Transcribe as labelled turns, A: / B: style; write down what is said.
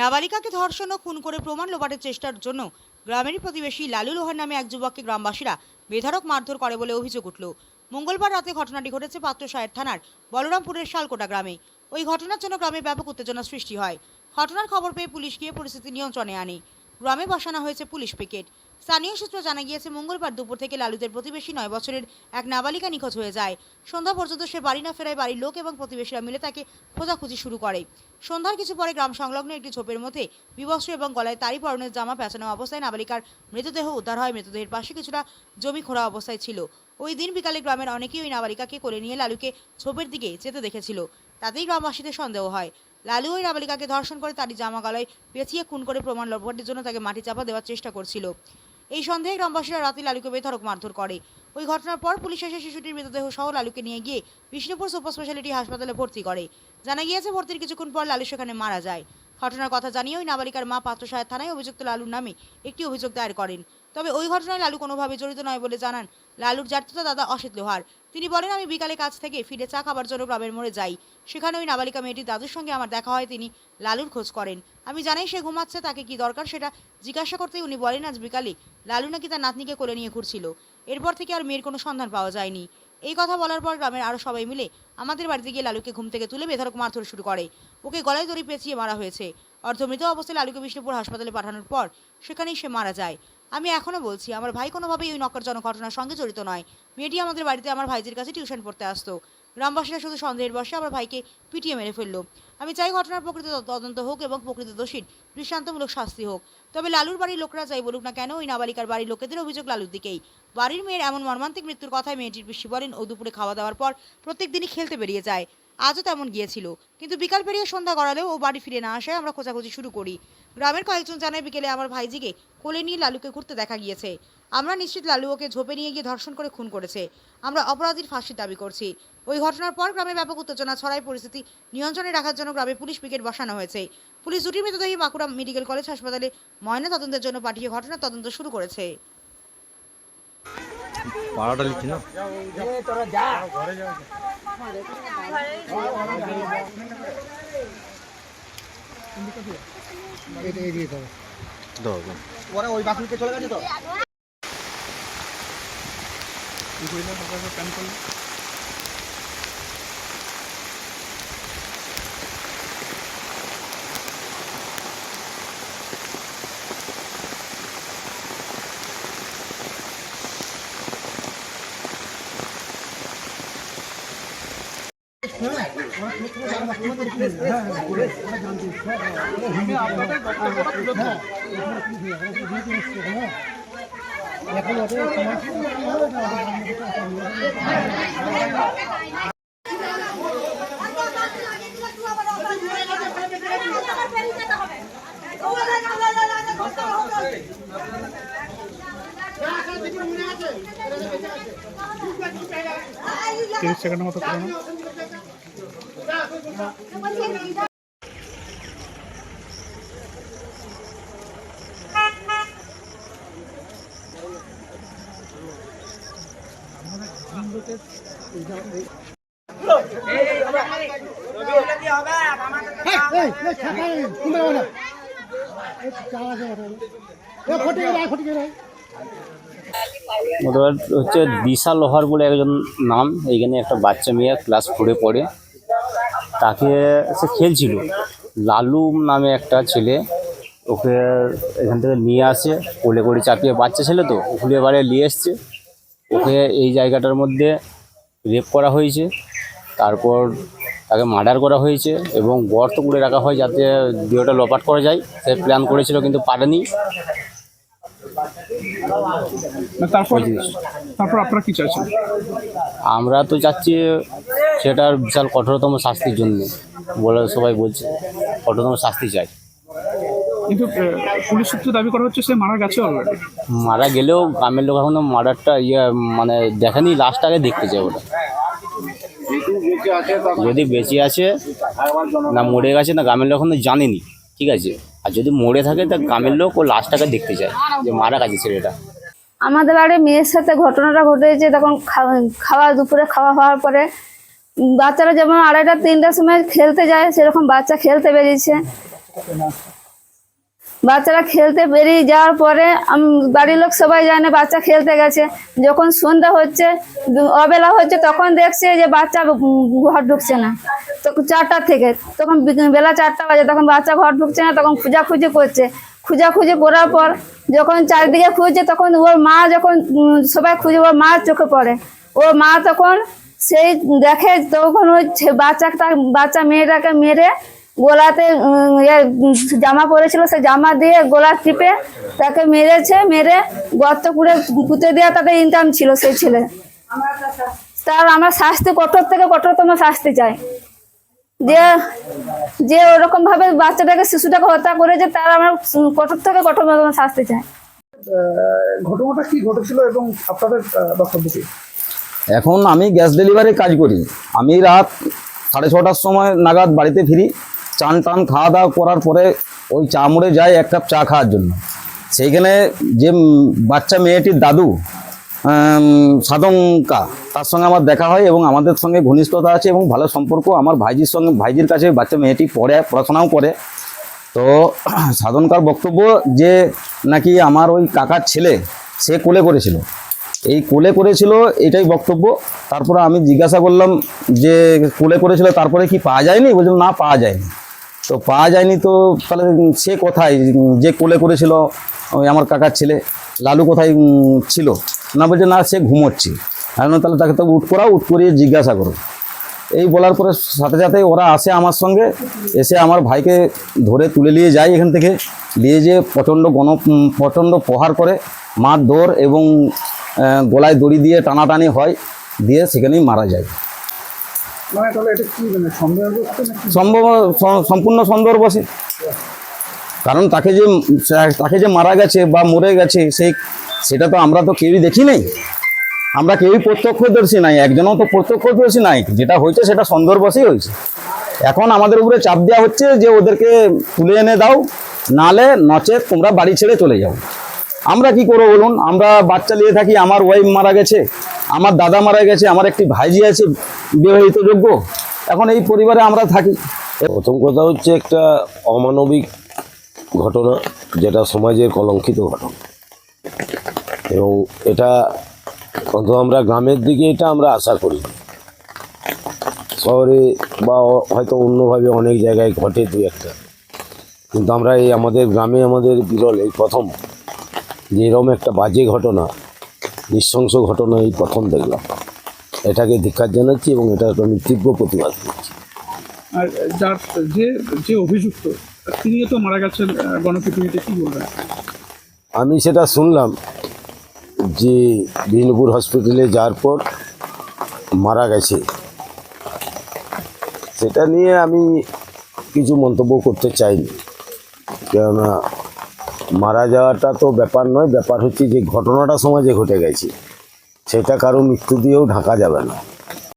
A: নাবালিকাকে ধর্ষণ ও খুন করে প্রমাণ লোপাটের চেষ্টার জন্য গ্রামেরই প্রতিবেশী লালু লোহার নামে এক যুবককে গ্রামবাসীরা বেধারক মারধর করে বলে অভিযোগ উঠল। মঙ্গলবার রাতে ঘটনাটি ঘটেছে পাত্রসায়ের থানার বলরামপুরের শালকোটা গ্রামে। ওই ঘটনার জন্য গ্রামে ব্যাপক উত্তেজনা সৃষ্টি হয়। ঘটনার খবর পেয়ে পুলিশ গিয়ে পরিস্থিতি নিয়ন্ত্রণে আনে। গ্রামে বসানো হয়েছে পুলিশ পিকেট। স্থানীয় সূত্র জানা গিয়েছে, মঙ্গলবার দুপুর থেকে লালুদের প্রতিবেশী নয় বছরের এক নাবালিকা নিখোঁজ হয়ে যায়। সন্ধ্যা পর্যন্ত সে বাড়ি না ফেরায় বাড়ির লোক এবং প্রতিবেশীরা মিলে তাকে খোঁজাখুঁজি শুরু করে। সন্ধ্যার কিছু পরে গ্রাম সংলগ্ন একটি ঝোপের মধ্যে বিবস্ত্র এবং গলায় তারি পরনের জামা পেঁচানো অবস্থায় নাবালিকার মৃতদেহ উদ্ধার হয়। মৃতদেহের পাশে কিছুটা জমি খোঁড়া অবস্থায় ছিল। ওই দিন বিকালে গ্রামের অনেকেই ওই নাবালিকাকে কোলে নিয়ে লালুকে ঝোপের দিকে যেতে দেখেছিল। তাতেই গ্রামবাসীদের সন্দেহ হয়। লালু ওই নাবালিকাকে ধর্ষণ করে তারই জামা গলায় পেঁচিয়ে খুন করে প্রমাণ লোপাটের জন্য তাকে মাটি চাপা দেওয়ার চেষ্টা করছিল। এই সন্দেহে গ্রামবাসীরা রাতে লালুকে বেধড়ক মারধর করে। ওই ঘটনার পর পুলিশ এসে শিশুটির মৃতদেহ সহ লালুকে নিয়ে গিয়ে বিষ্ণুপুর সুপার স্পেশালিটি হাসপাতালে ভর্তি করে। জানা গিয়েছে, ভর্তির কিছুক্ষণ পর লালু সেখানে মারা যায়। ঘটনার কথা জানিয়ে ওই নাবালিকার মা পাত্রসাহেব থানায় অভিযুক্ত লালুর নামে একটি অভিযোগ দায়ের করেন। তবে ওই ঘটনায় লালু কোনোভাবে জড়িত নয় বলে জানান লালুর জাতীয় দাদা অসিত লোহার। তিনি বলেন, আমি বিকালে কাজ থেকে ফিরে চা খাবার জন্য গ্রামের মোড়ে যাই। সেখানে ওই নাবালিকা মেয়েটির দাদুর সঙ্গে আমার দেখা হয়, তিনি লালুর খোঁজ করেন। আমি জানাই সে ঘুমাচ্ছে, তাকে কি দরকার সেটা জিজ্ঞাসা করতেই উনি বলেন, আজ বিকালে লালু নাকি তার নাতনিকে কোলে নিয়ে ঘুরছিল। এরপর থেকে আর মেয়ের কোনো সন্ধান পাওয়া যায়নি। এই কথা বলার পর গ্রামের আরও সবাই মিলে আমাদের বাড়িতে গিয়ে লালুকে ঘুম থেকে তুলে বেধরক মারধর শুরু করে। ওকে গলায় দড়ি পেঁচিয়ে মারা হয়েছে। অর্ধমৃত অবস্থায় লালুকে বিষ্ণুপুর হাসপাতালে পাঠানোর পর সেখানেই সে মারা যায়। আমি এখনও বলছি, আমার ভাই কোনোভাবেই ওই নক্কারজনক ঘটনার সঙ্গে জড়িত নয়। মেয়েটি আমাদের বাড়িতে আমার ভাইজির কাছে টিউশন পড়তে আসতো। গ্রামবাসীরা শুধু সন্দেহের বসে আমার ভাইকে পিটিয়ে মেরে ফেলল। আমি চাই ঘটনার প্রকৃত তদন্ত হোক এবং প্রকৃত দোষীর দৃষ্টান্তমূলক শাস্তি হোক। তবে লালুর বাড়ির লোকরা যাই বলুক না কেন, ওই নাবালিকার বাড়ির লোকেদের অভিযোগ লালুর দিকেই। বাড়ির মেয়ের এমন মর্মান্তিক মৃত্যুর কথায় মেয়েটির পিসি বলেন, ও দুপুরে খাওয়া দাওয়ার পর প্রত্যেক দিনই খেলতে বেরিয়ে যায়। আজও তেমন গিয়েছিল। কিন্তু বিকাল পেরিয়ে সন্ধ্যা গড়ালেও ও বাড়ি ফিরে না আসায় আমরা খোঁজাখুঁজি শুরু করি। গ্রামের কয়েকজন জানায় বিকেলে আমার ভাইজিকে কোলে নিয়ে লালুকে ঘুরতে দেখা গিয়েছে। আমরা নিশ্চিত লালু ওকে ঝোপে নিয়ে গিয়ে ধর্ষণ করে খুন করেছে। আমরা অপরাধীর ফাঁসির দাবি করছি। ওই ঘটনার পর গ্রামে ব্যাপক উত্তেজনা ছড়ায় পরিস্থিতি নিয়ন্ত্রণে রাখার জন্য গ্রামে পুলিশ পিকেট বসানো হয়েছে। পুলিশ দুটি মৃতদেহী বাঁকুড়া মেডিকেল কলেজ হাসপাতালে ময়না তদন্তের জন্য পাঠিয়ে ঘটনার তদন্ত শুরু করেছে।
B: পাড়াটা লিখছি না?
C: ওরা ওই বাসুকে চলে গেছে তো?
D: তিরিশ সেকেন্ডের মতো করে নাও।
E: ওদের হচ্ছে দিশা লোহার বলে একজন নাম এইখানে একটা বাচ্চা মেয়ে ক্লাস ফোরে পড়ে। তাকে সে খেলছিল। লালু নামে একটা ছেলে, ওকে এখান থেকে নিয়ে আসে, কোলে করে চাপিয়ে, বাচ্চা ছেলে তো ওখানে এবারে নিয়ে এসছে। ওকে এই জায়গাটার মধ্যে রেপ করা হয়েছে, তারপর তাকে মার্ডার করা হয়েছে এবং গর্ত করে রাখা হয় যাতে দেহটা লপাট করা যায়। সে প্ল্যান করেছিল কিন্তু পারেনি।
D: তারপর
E: জিনিস
D: তারপর আপনারা কি চাইছেন?
E: আমরা তো চাচ্ছি সেটার বিশাল কঠোরতম শাস্তির জন্য। বলে সবাই বলছে কঠোরতম শাস্তি চাই।
D: কিন্তু পুলিশ সূত্রে দাবি করা হচ্ছে সে মারা গেছে অলরেডি
E: মারা গেলেও গ্রামের লোক এখনও মার্ডারটা ইয়ে মানে দেখেনি লাস্ট আগে দেখতে চাই ওটা। যদি বেঁচে আছে না মরে গেছে না গ্রামের লোক এখনও জানেনি। ঠিক আছে? আর যদি মরে থাকে, তা গ্রামের লোক ও লাশটাকে দেখতে চায় যে মারা গেছে ছেলেটা।
F: আমাদের বাড়ির মেয়ের সাথে ঘটনাটা ঘটেছে, তখন খাওয়া- দুপুরে খাওয়া হওয়ার পরে বাচ্চারা যেমন আড়াইটা, তিনটার সময় খেলতে যায়, সেরকম বাচ্চা খেলতে বেরিয়েছে। বাচ্চারা খেলতে বেরিয়ে যাওয়ার পরে বাড়ির লোক সবাই জানে বাচ্চা খেলতে গেছে। যখন সন্ধ্যা হচ্ছে অবেলা হচ্ছে, তখন দেখছে যে বাচ্চা ঘর ঢুকছে না। তখন চারটা থেকে, তখন বেলা চারটা বাজে, তখন বাচ্চা ঘর ঢুকছে না, তখন খুঁজাখুঁজি করছে। খুঁজাখুঁজি করার পর যখন চারিদিকে খুঁজছে, তখন ওর মা যখন সবাই খুঁজে, ওর মা চোখে পড়ে। ওর মা তখন সেই দেখে, তখন ওই বাচ্চাটা, বাচ্চা মেয়েটাকে মেরে গোলাতে ইয়ে, জামা পরেছিল সে জামা দিয়ে গোলা টিপে তাকে মেরেছে মেরে গর্ত করে পুঁতে দেওয়া তাদের ইনকাম ছিল সেই ছেলে। তার আমার শাস্তি কঠোর থেকে কঠোরতম শাস্তি চাই। যে যে ওরকম ভাবে বাচ্চাটাকে শিশুটাকে হত্যা করেছে তার আমার কঠোর থেকে কঠোরতম শাস্তি চাই।
D: ঘটনাটা কি ঘটেছিল এবং আপনাদের বক্তব্য কি?
C: এখন আমি গ্যাস ডেলিভারি কাজ করি। আমি রাত সাড়ে ছটার সময় নাগাদ বাড়িতে ফিরি। চান টান খাওয়া দাওয়া করার পরে ওই চা মোড়ে যাই এক কাপ চা খাওয়ার জন্য। সেইখানে যে বাচ্চা মেয়েটির দাদু সাধঙ্কা তার সঙ্গে আমার দেখা হয় এবং আমাদের সঙ্গে ঘনিষ্ঠতা আছে এবং ভালো সম্পর্ক। আমার ভাইজির সঙ্গে, ভাইজির কাছে বাচ্চা মেয়েটি পড়ে, পড়াশোনাও করে। তো সাধনকার বক্তব্য যে নাকি আমার ওই কাকার ছেলে, সে কোলে করেছিল। এই কোলে করেছিল এটাই বক্তব্য। তারপরে আমি জিজ্ঞাসা করলাম যে কোলে করেছিল, তারপরে কি পাওয়া যায়নি? বলছিল না, পাওয়া যায়নি। তো পাওয়া যায়নি তো তাহলে সে কোথায়? যে কোলে করেছিল ওই আমার কাকার ছেলে লালু কোথায় ছিল? না বলছে না সে ঘুমোচ্ছে। বললাম, তাহলে তাকে তো উঠ করাও উঠ করিয়ে জিজ্ঞাসা করো। এই বলার পরে সাথে সাথে ওরা আসে আমার সঙ্গে এসে আমার ভাইকে ধরে তুলে নিয়ে যায় এখান থেকে। নিয়ে যেয়ে প্রচণ্ড গণ প্রচণ্ড প্রহার করে মার দৌড় এবং গলায় দড়ি দিয়ে টানাটানি হয় দিয়ে সেখানেই মারা যায়।
D: মানে মানে সন্দেহ
C: সম্পূর্ণ সন্দেহবশে কারণ তাকে যে তাকে যে মারা গেছে বা মরে গেছে, সেই, সেটা তো আমরা তো কেউই দেখি নাই। আমরা কেউই প্রত্যক্ষদর্শী নাই, একজনও তো প্রত্যক্ষদর্শী নাই। যেটা হয়েছে সেটা সন্দেহবশেই হয়েছে। এখন আমাদের উপরে চাপ দেওয়া হচ্ছে যে ওদেরকে তুলে এনে দাও, নালে নচেত তোমরা বাড়ি ছেড়ে চলে যাও। আমরা কি করব বলুন? আমরা বাচ্চা নিয়ে থাকি, আমার ওয়াইফ মারা গেছে। আমার দাদা মারা গেছে, আমার একটি ভাইজি আছে, বিবাহিত যোগ্য। এখন এই পরিবারে আমরা থাকি।
G: প্রথম কথা হচ্ছে একটা অমানবিক ঘটনা, যেটা সমাজের কলঙ্কিত ঘটনা। এবং এটা অন্তত আমরা গ্রামের দিকে এটা আমরা আশা করি। শহরে বা হয়তো অন্যভাবে অনেক জায়গায় ঘটে দু একটা। কিন্তু আমরা এই আমাদের গ্রামে আমাদের বিরল এই প্রথম। যে এরকম একটা বাজে ঘটনা নৃশংস ঘটনা এই প্রথম দেখলাম। এটাকে ধিক্ষার জানাচ্ছি এবং এটা আমি তীব্র প্রতিবাদ করছি।
D: আর যার যে যে অভিযুক্ত তিনিও তো মারা গেছেন গণপিটুনিতে কি বলবেন?
G: আমি সেটা শুনলাম যে বিষ্ণুপুর হসপিটালে যাওয়ার পর মারা গেছে। সেটা নিয়ে আমি কিছু মন্তব্য করতে চাইনি। কেননা মারা যাওয়াটা তো ব্যাপার নয়, ব্যাপার হচ্ছে যে ঘটনাটা সমাজে ঘটে গেছে। সেটা কারও মৃত্যু দিয়েও ঢাকা যাবে না।